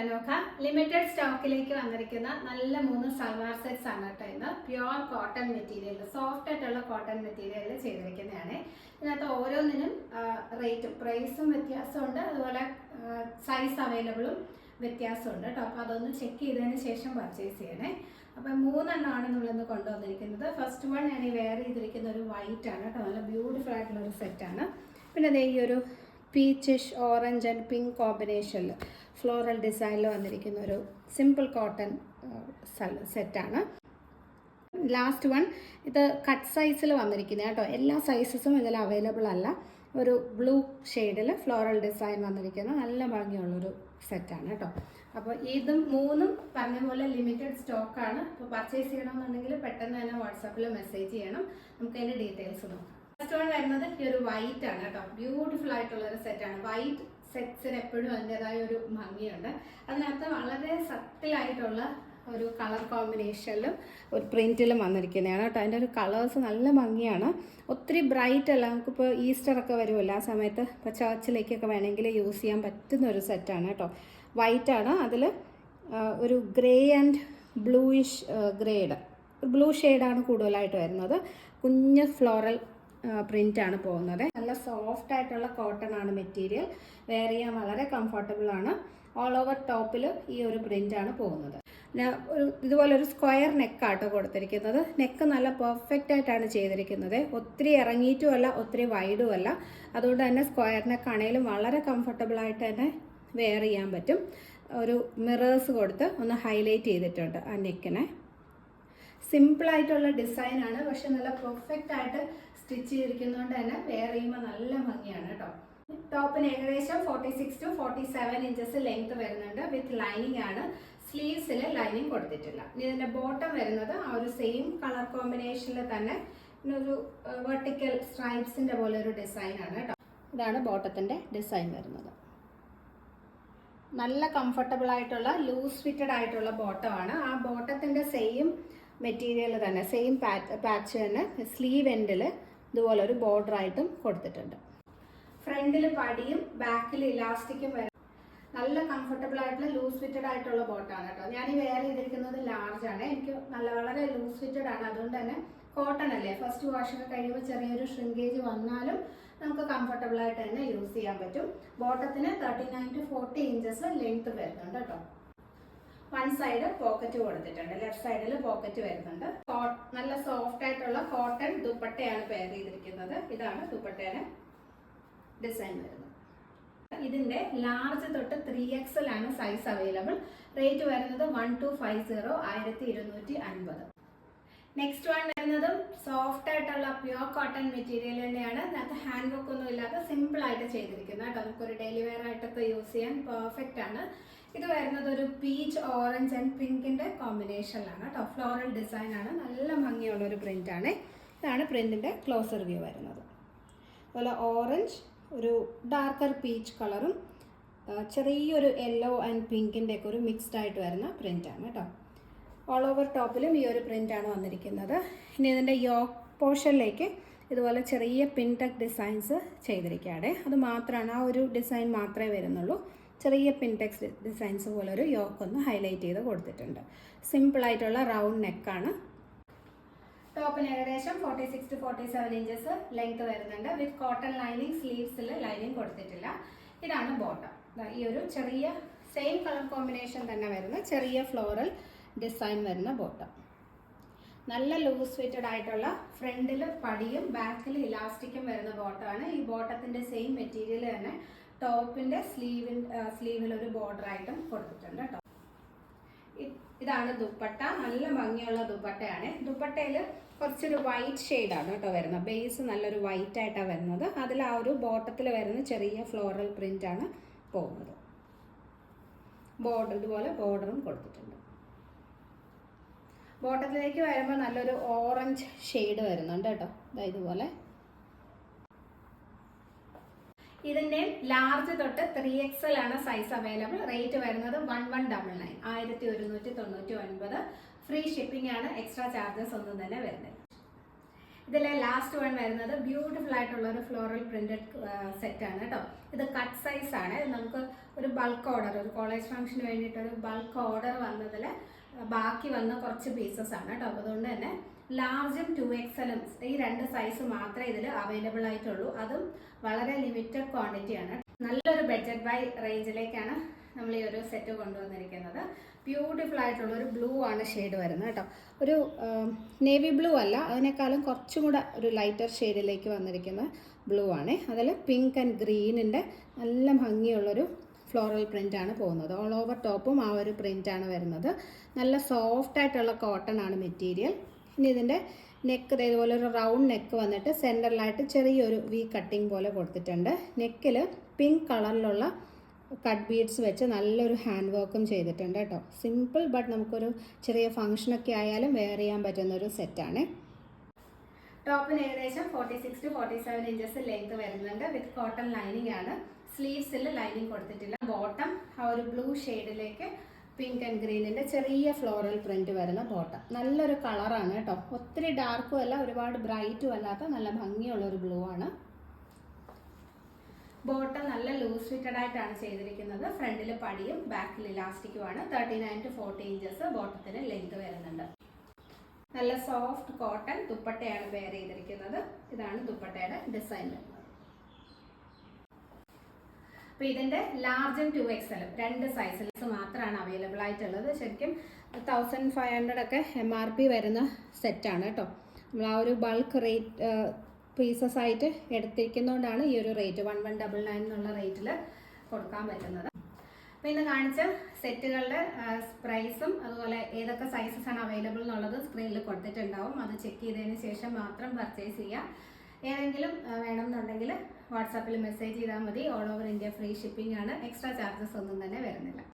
വരാൻ നോക്കാം. ലിമിറ്റഡ് സ്റ്റോക്കിലേക്ക് വന്നിരിക്കുന്ന നല്ല മൂന്ന് സൽവാർ സെറ്റ്സ് ആണ് കേട്ടോ ഇന്ന്. പ്യുവർ കോട്ടൺ മെറ്റീരിയൽ സോഫ്റ്റ് ആയിട്ടുള്ള കോട്ടൺ മെറ്റീരിയലിൽ ചെയ്തിരിക്കുന്നതാണ്. ഇതിനകത്ത് ഓരോന്നിനും റേറ്റും പ്രൈസും വ്യത്യാസമുണ്ട്. അതുപോലെ സൈസ് അവൈലബിളും വ്യത്യാസമുണ്ട് കേട്ടോ. അപ്പോൾ അതൊന്ന് ചെക്ക് ചെയ്തതിന് ശേഷം പർച്ചേസ് ചെയ്യണേ. അപ്പം മൂന്നെണ്ണമാണ് നമ്മളിന്ന് കൊണ്ടുവന്നിരിക്കുന്നത്. ഫസ്റ്റ് വൺ ഞാൻ വെയർ ചെയ്തിരിക്കുന്ന ഒരു വൈറ്റ് ആണ് കേട്ടോ. നല്ല ബ്യൂട്ടിഫുൾ ആയിട്ടുള്ള ഒരു സെറ്റാണ് പിന്നെ ദേ ഈ ഒരു പീച്ചിഷ് ഓറഞ്ച് ആൻഡ് പിങ്ക് കോമ്പിനേഷനിൽ ഫ്ലോറൽ ഡിസൈനിൽ വന്നിരിക്കുന്ന ഒരു സിമ്പിൾ കോട്ടൺ സെറ്റാണ്. ലാസ്റ്റ് വൺ ഇത് കട്ട് സൈസിൽ വന്നിരിക്കുന്നത് കേട്ടോ. എല്ലാ സൈസസും ഇതിൽ അവൈലബിൾ അല്ല. ഒരു ബ്ലൂ ഷെയ്ഡിൽ ഫ്ലോറൽ ഡിസൈൻ വന്നിരിക്കുന്ന. നല്ല ഭംഗിയുള്ളൊരു സെറ്റാണ് കേട്ടോ. അപ്പോൾ ഇതും മൂന്നും പറഞ്ഞ പോലെ ലിമിറ്റഡ് സ്റ്റോക്കാണ്. അപ്പോൾ പർച്ചേസ് ചെയ്യണമെന്നുണ്ടെങ്കിൽ പെട്ടെന്ന് തന്നെ വാട്സാപ്പിൽ മെസ്സേജ് ചെയ്യണം. നമുക്ക് അതിന്റെ ഡീറ്റെയിൽസ് നോക്കാം. ഫസ്റ്റ് വരുന്നത് ഈ ഒരു വൈറ്റ് ആണ് കേട്ടോ. ബ്യൂട്ടിഫുൾ ആയിട്ടുള്ള ഒരു സെറ്റാണ് വൈറ്റ് സെറ്റ്സിന് എപ്പോഴും അതിന്റെതായ ഒരു ഭംഗിയുണ്ട്. അതിനകത്ത് വളരെ സത്തിലായിട്ടുള്ള ഒരു കളർ കോമ്പിനേഷനിലും ഒരു പ്രിന്റിലും വന്നിരിക്കുന്നതാണ് കേട്ടോ. അതിന്റെ ഒരു കളേഴ്സ് നല്ല ഭംഗിയാണ്. ഒത്തിരി ബ്രൈറ്റ് അല്ല. നമുക്കിപ്പോൾ ഈസ്റ്റർ ഒക്കെ വരുമല്ലോ. ആ സമയത്ത് ഇപ്പോൾ ചർച്ചിലേക്കൊക്കെ വേണമെങ്കിൽ യൂസ് ചെയ്യാൻ പറ്റുന്ന ഒരു സെറ്റാണ് കേട്ടോ. ആണ്. അതിൽ ഒരു grey and bluish grade blue ഷെയ്ഡാണ് കൂടുതലായിട്ട് വരുന്നത്. കുഞ്ഞ് ഫ്ലോറൽ പ്രിന്റ് ആണ് പോകുന്നത്. നല്ല സോഫ്റ്റ് ആയിട്ടുള്ള കോട്ടൺ ആണ് മെറ്റീരിയൽ. വെയർ ചെയ്യാൻ വളരെ കംഫർട്ടബിൾ ആണ്. ഓൾ ഓവർ ടോപ്പിൽ ഈ ഒരു പ്രിന്റ് ആണ് പോകുന്നത് ഒരു ഇതുപോലെ ഒരു സ്ക്വയർ നെക്കാട്ടോ കൊടുത്തിരിക്കുന്നത്. നെക്ക് നല്ല പെർഫെക്റ്റ് ആയിട്ടാണ് ചെയ്തിരിക്കുന്നത്. ഒത്തിരി ഇറങ്ങിയിട്ടും അല്ല ഒത്തിരി വൈഡും അല്ല. അതുകൊണ്ട് തന്നെ സ്ക്വയർ നെക്ക് ആണെങ്കിലും വളരെ കംഫർട്ടബിൾ ആയിട്ട് തന്നെ വെയർ ചെയ്യാൻ പറ്റും. ഒരു മിറേഴ്സ് കൊടുത്ത് ഒന്ന് ഹൈലൈറ്റ് ചെയ്തിട്ടുണ്ട് ആ നെക്കിനെ സിമ്പിളായിട്ടുള്ള ഡിസൈനാണ് പക്ഷെ നല്ല പെർഫെക്റ്റ് ആയിട്ട് സ്റ്റിച്ച് ചെയ്തിരിക്കുന്നതുകൊണ്ട് തന്നെ വെയർ ചെയ്യുമ്പോൾ നല്ല ഭംഗിയാണ് കേട്ടോ. ടോപ്പിന് ഏകദേശം forty six to forty seven inches length വരുന്നുണ്ട് വിത്ത് ലൈനിങ് ആണ്. സ്ലീവ്സിൽ ലൈനിങ് കൊടുത്തിട്ടില്ല. ഇനി ഇതിന്റെ ബോട്ടം വരുന്നത് ആ ഒരു സെയിം കളർ കോമ്പിനേഷനിൽ തന്നെ ഒരു വെർട്ടിക്കൽ സ്ട്രൈപ്സിന്റെ പോലെ ഒരു ഡിസൈനാണ് കേട്ടോ. ഇതാണ് ബോട്ടത്തിന്റെ ഡിസൈൻ വരുന്നത്. നല്ല കംഫർട്ടബിൾ ആയിട്ടുള്ള ലൂസ് ഫിറ്റഡ് ആയിട്ടുള്ള ബോട്ടമാണ് ആ ബോട്ടത്തിന്റെ സെയിം മെറ്റീരിയൽ തന്നെ സെയിം പാച്ച് പാച്ച് തന്നെ സ്ലീവ് എൻഡിൽ ഇതുപോലെ ഒരു ബോർഡർ ആയിട്ടും കൊടുത്തിട്ടുണ്ട്. ഫ്രണ്ടിൽ പടിയും ബാക്കിൽ ഇലാസ്റ്റിക്കും വരും. നല്ല കംഫർട്ടബിൾ ആയിട്ടുള്ള ലൂസ് ഫിറ്റഡ് ആയിട്ടുള്ള ബോട്ടാണ് കേട്ടോ. ഞാൻ ഈ വെയർ ചെയ്തിരിക്കുന്നത് ലാർജ് ആണ്. എനിക്ക് നല്ല വളരെ ലൂസ് ഫിറ്റഡ് ആണ്. അതുകൊണ്ട് തന്നെ കോട്ടൺ അല്ലേ? ഫസ്റ്റ് വാഷ് ഒക്കെ കഴിയുമ്പോൾ ചെറിയൊരു ഷ്രിങ്കേജ് വന്നാലും നമുക്ക് കംഫർട്ടബിൾ ആയിട്ട് തന്നെ യൂസ് ചെയ്യാൻ പറ്റും. ബോട്ടത്തിന് thirty nine to forty inches length വരുന്നുണ്ട് കേട്ടോ. വൺ സൈഡ് പോക്കറ്റ് കൊടുത്തിട്ടുണ്ട്. ലെഫ്റ്റ് സൈഡിൽ പോക്കറ്റ് വരുന്നുണ്ട്. നല്ല ദുപ്പട്ടയാണ് പെയർ ചെയ്തിരിക്കുന്നത്. ഇതാണ് ദുപ്പട്ടയുടെ ഡിസൈൻ വരുന്നത്. ഇതിന്റെ ലാർജ് തൊട്ട് ത്രീ എക്സൽ ആണ് സൈസ് അവൈലബിൾ റേറ്റ് വരുന്നത് വൺ ടു ഫൈവ് സീറോ ആയിരത്തി ഇരുന്നൂറ്റി അൻപത്. നെക്സ്റ്റ് വൺ വരുന്നതും സോഫ്റ്റ് ആയിട്ടുള്ള പ്യുവർ കോട്ടൺ മെറ്റീരിയൽ തന്നെയാണ്. അതിനകത്ത് ഹാൻഡ് വർക്ക് ഒന്നും ഇല്ലാതെ സിമ്പിൾ ആയിട്ട് ചെയ്തിരിക്കുന്നത് കേട്ടോ. നമുക്കൊരു ഡെയിലി വെയർ ആയിട്ടൊക്കെ യൂസ് ചെയ്യാൻ പെർഫെക്റ്റ് ആണ്. ഇത് വരുന്നത് ഒരു പീച്ച് ഓറഞ്ച് ആൻഡ് പിങ്കിന്റെ കോമ്പിനേഷനിലാണ് കേട്ടോ. ഫ്ലോറൽ ഡിസൈൻ ആണ്. നല്ല ഭംഗിയുള്ള ഒരു പ്രിന്റ് ആണ്. ഇതാണ് പ്രിന്റിന്റെ ക്ലോസർ വ്യൂ വരുന്നത്. അതുപോലെ ഓറഞ്ച് ഒരു ഡാർക്കർ പീച്ച് കളറും ചെറിയൊരു യെല്ലോ ആൻഡ് പിങ്കിന്റെ ഒക്കെ ഒരു മിക്സ്ഡ് ആയിട്ട് വരുന്ന പ്രിന്റാണ് കേട്ടോ. ഓൾ ഓവർ ടോപ്പിലും ഈ ഒരു പ്രിന്റാണ് വന്നിരിക്കുന്നത്. ഇനി ഇതിന്റെ യോ പോർഷനിലേക്ക് ഇതുപോലെ ചെറിയ പിൻടെക് ഡിസൈൻസ് ചെയ്തിരിക്കുകയാണ്. അത് മാത്രമാണ് ആ ഒരു ഡിസൈൻ മാത്രമേ വരുന്നുള്ളൂ. ചെറിയ പിൻടെക്സ് ഡിസൈൻസ് പോലെ ഒരു യോക്ക് ഒന്ന് ഹൈലൈറ്റ് ചെയ്ത് കൊടുത്തിട്ടുണ്ട്. സിമ്പിളായിട്ടുള്ള റൗണ്ട് നെക്കാണ് ടോപ്പിന് ഏകദേശം forty six to forty seven inches length വരുന്നുണ്ട് വിത്ത് കോട്ടൺ ലൈനിങ് സ്ലീവ്സിൽ ലൈനിങ് കൊടുത്തിട്ടില്ല. ഇതാണ് ബോട്ടം ഈ ഒരു ചെറിയ സെയിം കളർ കോമ്പിനേഷൻ തന്നെ വരുന്ന ചെറിയ ഫ്ലോറൽ ഡിസൈൻ വരുന്ന ബോട്ടം നല്ല ലൂസ് ഫിറ്റഡ് ആയിട്ടുള്ള ഫ്രണ്ടിൽ പടിയും ബാക്കിൽ ഇലാസ്റ്റിക്കും വരുന്ന ബോട്ടമാണ് ഈ ബോട്ടത്തിന്റെ സെയിം മെറ്റീരിയൽ തന്നെ ടോപ്പിന്റെ സ്ലീവിൻ സ്ലീവിൽ ഒരു ബോർഡർ ആയിട്ടും കൊടുത്തിട്ടുണ്ട് കേട്ടോ ഇതാണ് ദുപ്പട്ട. നല്ല ഭംഗിയുള്ള ദുപ്പട്ടയാണ്. ദുപ്പട്ടയിൽ കുറച്ചൊരു വൈറ്റ് ഷെയ്ഡാണ് കേട്ടോ വരുന്നത്. ബേസ് നല്ലൊരു വൈറ്റ് ആയിട്ടാണ് വരുന്നത്. അതിൽ ആ ഒരു ബോട്ടത്തിൽ വരുന്ന ചെറിയ ഫ്ലോറൽ ആണ് പോകുന്നത്. ബോർഡർ ഇതുപോലെ ബോർഡറും കൊടുത്തിട്ടുണ്ട്. ബോട്ടത്തിലേക്ക് വരുമ്പോൾ നല്ലൊരു ഓറഞ്ച് ഷെയ്ഡ് വരുന്നുണ്ട് കേട്ടോ. ഇതുപോലെ. ഇതിന്റെ ലാർജ് തൊട്ട് ത്രീ എക്സൽ ആണ് സൈസ് അവൈലബിൾ റേറ്റ് വരുന്നത് വൺ വൺ ഡബിൾ നയൻ ആയിരത്തി ഒരുന്നൂറ്റി തൊണ്ണൂറ്റി ഒൻപത്. ഫ്രീ ഷിപ്പിംഗ് ആണ്. എക്സ്ട്രാ ചാർജസ് ഒന്നും തന്നെ വരുന്നത്. ഇതിലെ ലാസ്റ്റ് വൺ വരുന്നത് ബ്യൂട്ടിഫുൾ ആയിട്ടുള്ള ഒരു ഫ്ലോറൽ പ്രിന്റഡ് സെറ്റ് ആണ് കേട്ടോ ഇത് കട്ട് സൈസ് ആണ്. നമുക്ക് ഒരു ബൾക്ക് ഓർഡർ ഒരു കോളേജ് ഫംഗ്ഷന് വേണ്ടിയിട്ട് ഒരു ബൾക്ക് ഓർഡർ വന്നതിൽ ബാക്കി വന്ന കുറച്ച് പീസസ് ആണ് കേട്ടോ. അതുകൊണ്ട് തന്നെ ലാർജും ടു എക്സലും ഈ രണ്ട് സൈസ് മാത്രമേ ഇതിൽ അവൈലബിൾ ആയിട്ടുള്ളൂ. അതും വളരെ ലിമിറ്റഡ് ക്വാണ്ടിറ്റി ആണ്. നല്ലൊരു ബഡ്ജറ്റ് ബൈ റേഞ്ചിലേക്കാണ് നമ്മൾ ഈ ഒരു സെറ്റ് കൊണ്ടുവന്നിരിക്കുന്നത്. ബ്യൂട്ടിഫുൾ ആയിട്ടുള്ള ഒരു ബ്ലൂ ആണ് ഷെയ്ഡ് വരുന്നത് കേട്ടോ. ഒരു നേവി ബ്ലൂ അല്ല അതിനേക്കാളും കുറച്ചും കൂടെ ഒരു ലൈറ്റർ ഷെയ്ഡിലേക്ക് വന്നിരിക്കുന്ന ബ്ലൂ ആണ്. അതിൽ പിങ്ക് ആൻഡ് ഗ്രീനിന്റെ നല്ല ഭംഗിയുള്ളൊരു ഫ്ലോറൽ പ്രിന്റാണ് പോകുന്നത്. ഓൾ ഓവർ ടോപ്പും ആ ഒരു പ്രിന്റാണ് വരുന്നത്. നല്ല സോഫ്റ്റ് ആയിട്ടുള്ള കോട്ടൺ ആണ് മെറ്റീരിയൽ ഇനി ഇതിന്റെ നെക്ക് ഇതേപോലെ ഒരു റൗണ്ട് നെക്ക് വന്നിട്ട് സെന്ററിലായിട്ട് ചെറിയൊരു വി കട്ടിങ് പോലെ കൊടുത്തിട്ടുണ്ട്. നെക്കിൽ പിങ്ക് കളറിലുള്ള കട്ട് ബീഡ്സ് വെച്ച് നല്ലൊരു ഹാൻഡ് വർക്കും ചെയ്തിട്ടുണ്ട് കേട്ടോ. സിമ്പിൾ ബട്ട് നമുക്കൊരു ചെറിയ ഫങ്ഷനൊക്കെ ആയാലും വെയർ ചെയ്യാൻ പറ്റുന്ന ഒരു സെറ്റാണ് ടോപ്പിന് ഏകദേശം forty six to forty seven inches length വരുന്നുണ്ട് വിത്ത് കോട്ടൺ ലൈനിങ് ആണ്. സ്ലീവ്സിൽ ലൈനിങ് കൊടുത്തിട്ടില്ല. ബോട്ടം ആ ഒരു ബ്ലൂ ഷെയ്ഡിലേക്ക് പിങ്ക് ആൻഡ് ഗ്രീനിന്റെ ചെറിയ ഫ്ലോറൽ പ്രിന്റ് വരുന്ന ബോട്ടം നല്ലൊരു കളറാണ് കേട്ടോ. ഒത്തിരി ഡാർക്കും അല്ല ഒരുപാട് ബ്രൈറ്റും അല്ലാത്ത നല്ല ഭംഗിയുള്ള ഒരു ബ്ലൂ ആണ്. ബോട്ടം നല്ല ലൂസ് ഫിറ്റഡ് ആയിട്ടാണ് ചെയ്തിരിക്കുന്നത്. ഫ്രണ്ടിൽ പടിയും ബാക്കിൽ ഇലാസ്റ്റിക്കുമാണ് thirty nine to forty inches ബോട്ടത്തിന് length വരുന്നുണ്ട്. നല്ല സോഫ്റ്റ് കോട്ടൺ ദുപ്പട്ടയാണ് വെയർ ചെയ്തിരിക്കുന്നത്. ഇതാണ് ദുപ്പട്ടയുടെ ഡിസൈൻ വരുന്നത് അപ്പൊ ഇതിന്റെ ലാർജും ടു എക്സലും രണ്ട് സൈസിൽസ് മാത്രമാണ് അവൈലബിൾ ആയിട്ടുള്ളത്. ശരിക്കും തൗസൻഡ് ഫൈവ് ഹൺഡ്രഡ് ഒക്കെ എം ആർ പി വരുന്ന സെറ്റാണ് കേട്ടോ നമ്മൾ ആ ഒരു ബൾക്ക് റേറ്റ് പീസസ് ആയിട്ട് എടുത്തിരിക്കുന്നതുകൊണ്ടാണ് ഈ ഒരു rate one one double nine എന്നുള്ള റേറ്റിൽ കൊടുക്കാൻ പറ്റുന്നത്. അപ്പോൾ ഇന്ന് കാണിച്ച സെറ്റുകളുടെ പ്രൈസും അതുപോലെ ഏതൊക്കെ സൈസസ് ആണ് അവൈലബിൾ എന്നുള്ളത് സ്ക്രീനിൽ കൊടുത്തിട്ടുണ്ടാവും. അത് ചെക്ക് ചെയ്തതിന് ശേഷം മാത്രം പർച്ചേസ് ചെയ്യുക ഏതെങ്കിലും വേണമെന്നുണ്ടെങ്കിൽ വാട്സാപ്പിൽ മെസ്സേജ് ചെയ്താൽ മതി. All over India free shipping ആണ്. എക്സ്ട്രാ ചാർജസ് ഒന്നും തന്നെ വരുന്നില്ല.